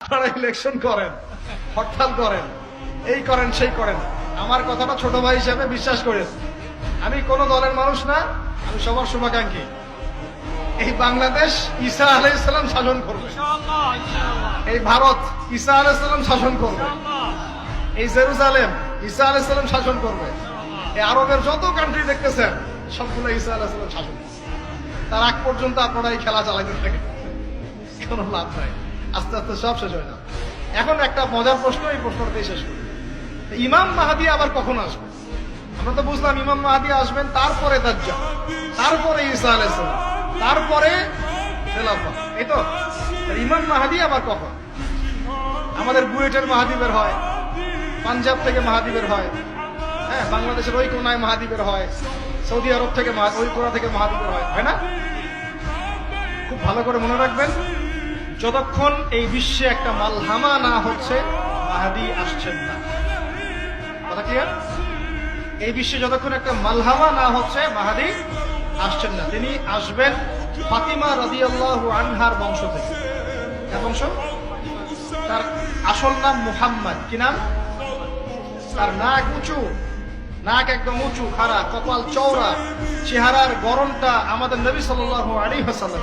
আপনারা ইলেকশন করেন হরতাল করেন এই করেন সেই করেন। আমার কথাটা ছোট ভাই হিসেবে বিশ্বাস করেন। আমি কোন দলের মানুষ না আমি সবার শুভাকাঙ্ক্ষী। এই বাংলাদেশ ঈসা আলাইসালাম শাসন করবে। এই ভারত ঈসা আলাইসালাম শাসন করবে। এই জেরুজালেম ঈসা আলাইসালাম শাসন করবে। এই আরবের যত কান্ট্রি দেখতেছেন সবগুলো ঈসা আলাইসালাম শাসন করবে। তার আগ পর্যন্ত আপনারা এই খেলা চালাইতে থাকেন। কোনো লাভ নাই। আস্তে আস্তে সব শেষ হয়ে যাবে এখন একটা মজার প্রশ্ন এই প্রশ্নটাই শেষ করি। ইমাম মাহাদি আবার কখন আসবে? আমরা তো বুঝলাম ইমাম মাহাদি আসবেন তারপরে তার দাজ্জাল, তারপরে ঈসা তারপরে এই তো? ইমাম মাহাদি আবার কখন? আমাদের বুয়েটের মাহাদি হয়, পাঞ্জাব থেকে মাহাদি হয় হ্যাঁ বাংলাদেশের ওই কোনায় মাহাদি হয়, সৌদি আরব থেকে ওই কোনা থেকে মাহাদি বের হয় হয় না? খুব ভালো করে মনে রাখবেন। যতক্ষণ এই বিশ্বে একটা মালহামা না হচ্ছে, মাহাদি আসছেন না। কথা ক্লিয়ার এই বিশ্বে যতক্ষণ একটা মালহামা না হচ্ছে, মাহাদি আসছেন না। তিনি আসবেন ফাতিমা রাদিয়াল্লাহু আনহার বংশ থেকে। বংশ? তার আসল নাম মুহাম্মদ। কি নাম? তার নাক উঁচু। নাক একদম উঁচু, খাড়া, কপাল চওড়া। চেহারার গরমটা আমাদের নবী সাল্লাল্লাহু আলাইহি ওয়াসাল্লাম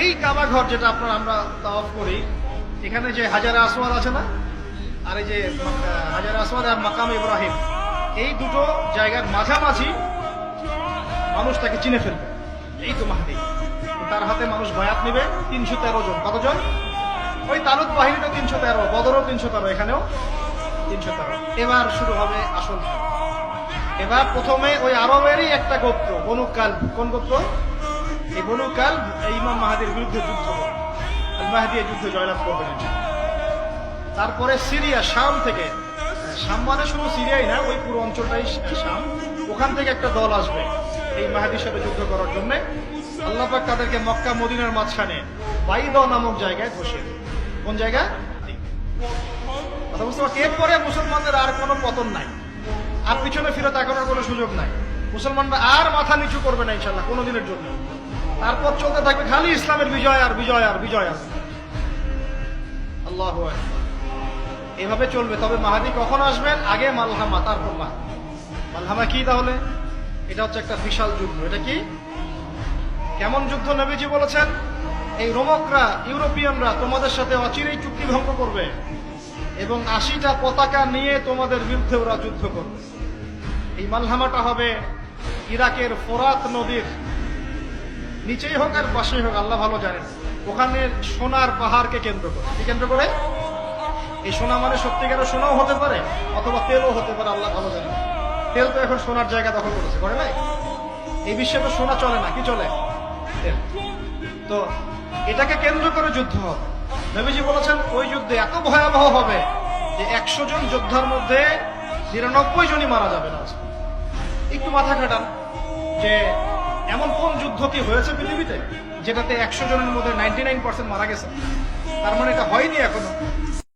এই কাবা ঘর যেটা আপনার আমরা তাওয়াফ করি, এখানে যে হাজারা আসওয়াদ আছে না, আর এই যে হাজারা আসওয়াদ আর মাকাম ইব্রাহিম, এই দুটো জায়গার মাঝামাঝি মানুষ তাকে চিনে ফেলবে। এই তো মাহাদি। তার হাতে মানুষ বয়াত নেবে, তিনশো তেরো জন। কতজন? ওই তালুক বাহিনীটা তিনশো তেরো, বদরও তিনশো তেরো, এখানেও তিনশো তেরো। এবার শুরু হবে আসল এবার প্রথমে ওই আরবেরই একটা গোত্র বনুকাল কোন গোত্র? এই বনুকাল ইমাম মাহাদির বিরুদ্ধে যুদ্ধ মাহাদি এই যুদ্ধে জয়লাভ করবেন তারপরে সিরিয়া, শাম থেকে। শাম মানে শুধু সিরিয়াই না, ওই পুরো অঞ্চলটাই শাম। ওখান থেকে একটা দল আসবে এই মাহাদির সাথে যুদ্ধ করার জন্য। আল্লাহ পাক তাদেরকে মক্কা, মদিনার মাঝখানে বাইদ নামক জায়গায় বসে কোন জায়গা? এরপরে মুসলমানদের আর কোনো পতন নাই। আর পিছনে ফিরে তাকানোর কোনো সুযোগ নাই। মুসলমানরা আর মাথা নিচু করবে না ইনশাল্লাহ, কোনোদিনের জন্য। তারপর চলতে থাকবে খালি ইসলামের বিজয় আর বিজয় আর বিজয় আর। আল্লাহ এভাবে চলবে। তবে মাহাদি কখন আসবেন? আগে মালহামা, তারপর মাহাদি। মালহামা কি তাহলে? এটা হচ্ছে একটা বিশাল যুদ্ধ। এটা কি? কেমন যুদ্ধ নবীজি বলেছেন? এই রোমকরা, ইউরোপিয়ানরা তোমাদের সাথে অচিরেই চুক্তি ভঙ্গ করবে এবং আশিটা পতাকা নিয়ে তোমাদের বিরুদ্ধে ওরা যুদ্ধ করবে। এই মালহামাটা হবে ইরাকের ফোরাত নদীর নিচেই হোক আর পাশেই হোক, আল্লাহ ভালো জানেন। ওখানে সোনার পাহাড়কে কেন্দ্র করে। কি কেন্দ্র করে? এই সোনা মানে সত্যিকারের সোনাও হতে পারে, অথবা তেলও হতে পারে, আল্লাহ ভালো জানেন। তেল তো এখন সোনার জায়গা দখল করেছে, করে নাই? এই বিশ্বে তো সোনা চলে না, কি চলে? তো এটাকে কেন্দ্র করে যুদ্ধ হবে। নবীজি বলেছেন, ওই যুদ্ধে এত ভয়াবহ হবে যে একশো জন যোদ্ধার মধ্যে নিরানব্বই জনই মারা যাবে না একটু মাথা খাটান যে যুদ্ধ কি হয়েছে পৃথিবীতে, যেটাতে একশো জনের মধ্যে নাইনটি নাইন মারা গেছে। তার মানে এটা হয়নি এখনও।